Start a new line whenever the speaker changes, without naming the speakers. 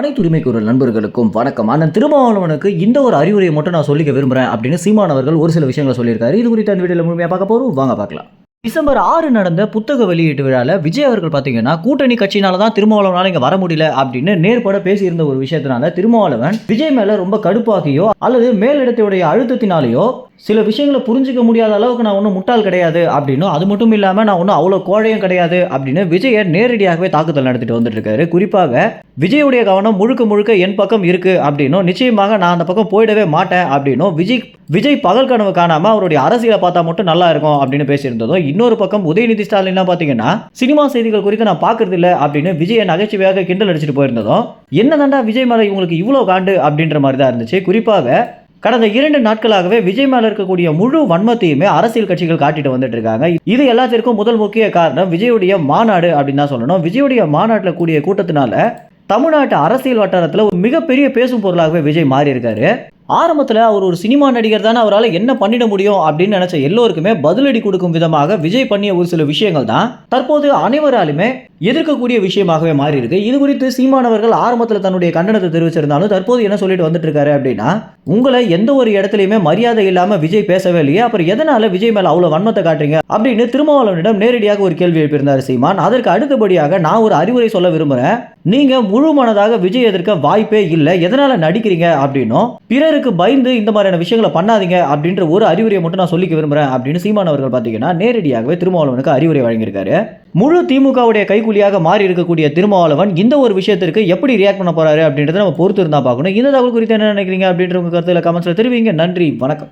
அனைத்து உரிமைக்குரிய நண்பர்களுக்கும் வணக்கம். அந்த திருமாவளவனுக்கு இந்த ஒரு அறிவுரையை மட்டும் நான் சொல்லிக்க விரும்புகிறேன் அப்படின்னு சீமான் அவர்கள் ஒரு சில விஷயங்களை சொல்லியிருக்காரு. இது குறித்து அந்த வீடியோவில் முழுமையாக பார்க்க போகிறோம் வாங்க பார்க்கலாம். டிசம்பர் ஆறு நடந்த புத்தக வெளியீட்டு விழாவில் விஜய் அவர்கள் பார்த்தீங்கன்னா கூட்டணி கட்சினால தான் திருமாவளவனால் இங்கே வர முடியல அப்படின்னு நேர்பட பேசியிருந்த ஒரு விஷயத்தினால திருமாவளவன் விஜய் மேலே ரொம்ப கடுப்பாகியோ அல்லது மேலிடத்துடைய அழுத்தத்தினாலேயோ சில விஷயங்களை புரிஞ்சிக்க முடியாத அளவுக்கு நான் ஒன்றும் முட்டாள் கிடையாது அப்படின்னும் அது மட்டும் இல்லாமல் நான் ஒன்றும் அவ்வளோ கோழையும் கிடையாது அப்படின்னு விஜயை நேரடியாகவே தாக்குதல் நடத்திட்டு வந்துட்டு இருக்காரு. குறிப்பாக விஜயுடைய கவனம் முழுக்க முழுக்க என் பக்கம் இருக்கு அப்படின்னும் நிச்சயமாக நான் அந்த பக்கம் போயிடவே மாட்டேன் அப்படின்னும் விஜய் விஜய் பகல் கனவு காணாமல் அவருடைய அரசியலை பார்த்தா மட்டும் நல்லா இருக்கும் அப்படின்னு பேசியிருந்ததும் இன்னொரு பக்கம் உதயநிதி ஸ்டாலின்லாம் பார்த்தீங்கன்னா சினிமா செய்திகள் குறித்து நான் பார்க்கறது இல்லை அப்படின்னு விஜயை நகைச்சுவையாக கிண்டல் அடிச்சுட்டு போயிருந்ததும் என்னதாண்டா விஜய் மேலே இவங்களுக்கு இவ்வளோ காண்டு அப்படின்ற மாதிரி தான் இருந்துச்சு. குறிப்பாக கடந்த இரண்டு நாட்களாகவே விஜய் மேல இருக்கக்கூடிய முழு வன்மத்தையுமே அரசியல் கட்சிகள் காட்டிட்டு வந்துட்டு இருக்காங்க. இது எல்லாத்திற்கும் முதல் முக்கிய காரணம் விஜயுடைய மாநாடு அப்படின்னு தான் சொல்லணும். விஜயுடைய மாநாட்டில் கூடிய கூட்டத்தினால தமிழ்நாட்டு அரசியல் வட்டாரத்தில் ஒரு மிகப்பெரிய பேசும் பொருளாகவே விஜய் மாறி இருக்காரு ஆரம்பத்தில் அவர் ஒரு சினிமா நடிகர் தானே அவரால் என்ன பண்ணிட முடியும் அப்படின்னு நினைச்ச எல்லோருக்குமே பதிலடி கொடுக்கும் விதமாக விஜய் பண்ணிய ஒரு சில விஷயங்கள் தான். தற்போது அனைவராலுமே எதிர்க்கக்கூடிய விஷயமாகவே மாறி இருக்கு இது குறித்து சீமானவர்கள் ஆரம்பத்தில் தன்னுடைய கண்டனத்தை தெரிவிச்சிருந்தாலும் தற்போது என்ன சொல்லிட்டு வந்துட்டு இருக்காரு அப்படின்னா உங்களை எந்த ஒரு இடத்துலையுமே மரியாதை இல்லாமல் விஜய் பேசவே இல்லையே அப்புறம் எதனால விஜய் மேலே அவ்வளோ வன்மத்தை காட்டுறீங்க அப்படின்னு திருமாவளவனிடம் நேரடியாக ஒரு கேள்வி எழுப்பியிருந்தார் சீமான். அதற்கு அடுத்தபடியாக நான் ஒரு அறிவுரை சொல்ல விரும்புகிறேன் நீங்க முழு மனதாக விஜய் எதிர்க்க வாய்ப்பே இல்லை எதனால நடிக்கிறீங்க அப்படின்னும் பிறருக்கு பயந்து இந்த மாதிரியான விஷயங்களை பண்ணாதீங்க அப்படின்ற ஒரு அறிவுரையை மட்டும் நான் சொல்லிக்க விரும்புறேன் அப்படின்னு சீமான் அவர்கள் பார்த்தீங்கன்னா நேரடியாகவே திருமாவளவனுக்கு அறிவுரை வழங்கியிருக்காரு. முழு திமுகவுடைய கைகூலியாக மாறி இருக்கக்கூடிய திருமாவளவன் இந்த ஒரு விஷயத்திற்கு எப்படி ரியாக்ட் பண்ண போறாரு அப்படின்றத நம்ம பொறுத்து இருந்தா பார்க்கணும். இந்த தகவல் குறித்து என்ன நினைக்கிறீங்க அப்படின்ற உங்க கருத்துல கமெண்ட்ஸ்ல தெரிவிங்க. நன்றி. வணக்கம்.